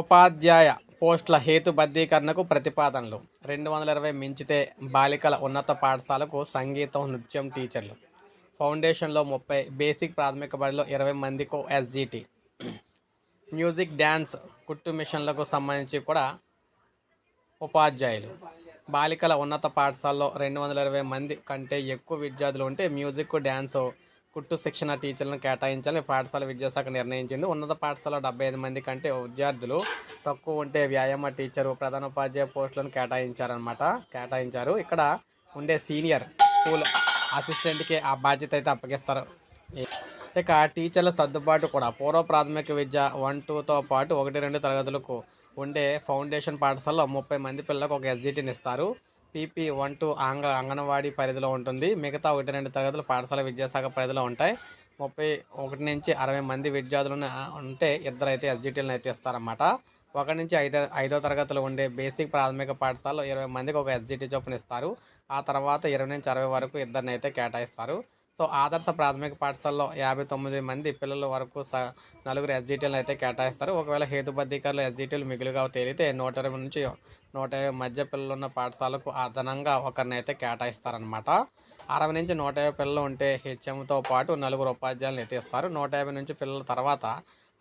ఉపాధ్యాయ పోస్టుల హేతుబద్ధీకరణకు ప్రతిపాదనలు. రెండు వందల ఇరవై మించితే బాలికల ఉన్నత పాఠశాలకు సంగీతం నృత్యం టీచర్లు. ఫౌండేషన్లో ముప్పై బేసిక్ ప్రాథమిక బడిలో ఇరవై మందికు ఎస్జిటి. మ్యూజిక్ డ్యాన్స్ కుట్టు మిషన్లకు సంబంధించి కూడా ఉపాధ్యాయులు. బాలికల ఉన్నత పాఠశాలలో రెండు వందల ఇరవై మంది కంటే ఎక్కువ విద్యార్థులు ఉంటే మ్యూజిక్ డ్యాన్స్ కుట్టు శిక్షణ టీచర్లను కేటాయించాలని పాఠశాల విద్యాశాఖ నిర్ణయించింది. ఉన్నత పాఠశాల డెబ్బై ఐదు మంది కంటే విద్యార్థులు తక్కువ ఉంటే వ్యాయామ టీచరు ప్రధానోపాధ్యాయ పోస్టులను కేటాయించారనమాట కేటాయించారు. ఇక్కడ ఉండే సీనియర్ స్కూల్ అసిస్టెంట్కి ఆ బాధ్యత అయితే అప్పగిస్తారు. ఇక టీచర్ల సర్దుబాటు కూడా పూర్వ ప్రాథమిక విద్య వన్ టూతో పాటు ఒకటి రెండు తరగతులకు ఉండే ఫౌండేషన్ పాఠశాలలో ముప్పై మంది పిల్లలకు ఒక ఎస్జిటిని ఇస్తారు. పీపీ వన్ టూ ఆంగ్ల అంగన్వాడీ పరిధిలో ఉంటుంది. మిగతా ఒకటి రెండు తరగతులు పాఠశాల విద్యాశాఖ పరిధిలో ఉంటాయి. ముప్పై ఒకటి నుంచి అరవై మంది విద్యార్థులను ఉంటే ఇద్దరు అయితే ఎస్జిటీలను అయితే ఇస్తారన్నమాట. ఒకటి నుంచి ఐదో ఐదో తరగతులు ఉండే బేసిక్ ప్రాథమిక పాఠశాలలో ఇరవై మందికి ఒక ఎస్జిటీ చొప్పున ఇస్తారు. ఆ తర్వాత ఇరవై నుంచి అరవై వరకు ఇద్దరిని అయితే కేటాయిస్తారు. సో ఆదర్శ ప్రాథమిక పాఠశాలలో యాభై తొమ్మిది మంది పిల్లల వరకు స నలుగురు ఎస్జిటీలను అయితే కేటాయిస్తారు. ఒకవేళ హేతుబద్ధీకరణలు ఎస్జిటీలు మిగులుగా తేలితే నూట ఇరవై నుంచి నూట యాభై మధ్య పిల్లలు ఉన్న పాఠశాలకు అదనంగా ఒకరిని అయితే కేటాయిస్తారనమాట అరవై నుంచి నూట యాభై పిల్లలు ఉంటే హెచ్ఎంతో పాటు నలుగురు ఉపాధ్యాయులను అయితే ఇస్తారు. నూట యాభై నుంచి పిల్లల తర్వాత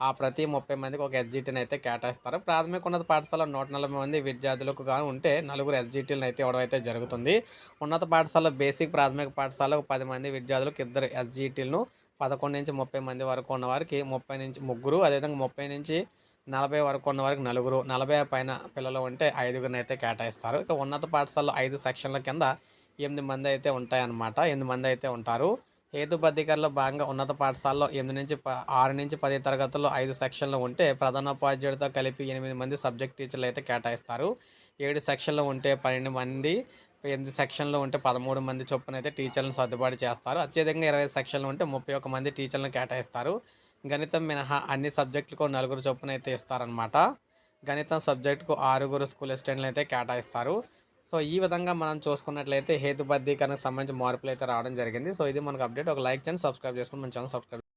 ఆ ప్రతి ముప్పై మందికి ఒక ఎస్జిటిని అయితే కేటాయిస్తారు. ప్రాథమిక ఉన్నత పాఠశాల నూట నలభై మంది విద్యార్థులకు కానీ ఉంటే నలుగురు ఎస్జిటీలను అయితే ఇవ్వడం అయితే జరుగుతుంది. ఉన్నత పాఠశాల బేసిక్ ప్రాథమిక పాఠశాలకు పది మంది విద్యార్థులకు ఇద్దరు ఎస్జిటీలను పదకొండు నుంచి ముప్పై మంది వరకు ఉన్న వారికి ముప్పై నుంచి ముగ్గురు అదేవిధంగా ముప్పై నుంచి నలభై వరకు ఉన్న వారికి నలుగురు నలభై పైన పిల్లలు ఉంటే ఐదుగురిని అయితే కేటాయిస్తారు. ఇక ఉన్నత పాఠశాలలో ఐదు సెక్షన్ల కింద ఎనిమిది మంది అయితే ఉంటాయన్నమాట. ఎనిమిది మంది అయితే ఉంటారు. హేతుబద్ధీకరణలో భాగంగా ఉన్నత పాఠశాలలో ఎనిమిది నుంచి ప ఆరు నుంచి పది తరగతుల్లో ఐదు సెక్షన్లు ఉంటే ప్రధానోపాధ్యాయుడితో కలిపి ఎనిమిది మంది సబ్జెక్ట్ టీచర్లు అయితే కేటాయిస్తారు. ఏడు సెక్షన్లు ఉంటే పన్నెండు మంది ఎనిమిది సెక్షన్లు ఉంటే పదమూడు మంది చొప్పున అయితే టీచర్లను సర్దుబాటు చేస్తారు. అత్యధికంగా ఇరవై సెక్షన్లు ఉంటే ముప్పై ఒక మంది టీచర్లను కేటాయిస్తారు. గణితం మినహా అన్ని సబ్జెక్టులకు నలుగురు చొప్పున అయితే ఇస్తారనమాట గణితం సబ్జెక్టుకు ఆరుగురు స్కూల్ అసిస్టెంట్లు అయితే కేటాయిస్తారు. సో ఈ విధంగా మనం చూసుకున్నట్లయితే హేతుబద్ధీకరణకు సంబంధించి మార్పులు అయితే రావడం జరిగింది. సో ఇది మనకు అప్డేట్. ఒక లైక్ చేయండి సబ్స్క్రైబ్ చేసుకుని మన ఛానల్ సబ్స్క్రైబ్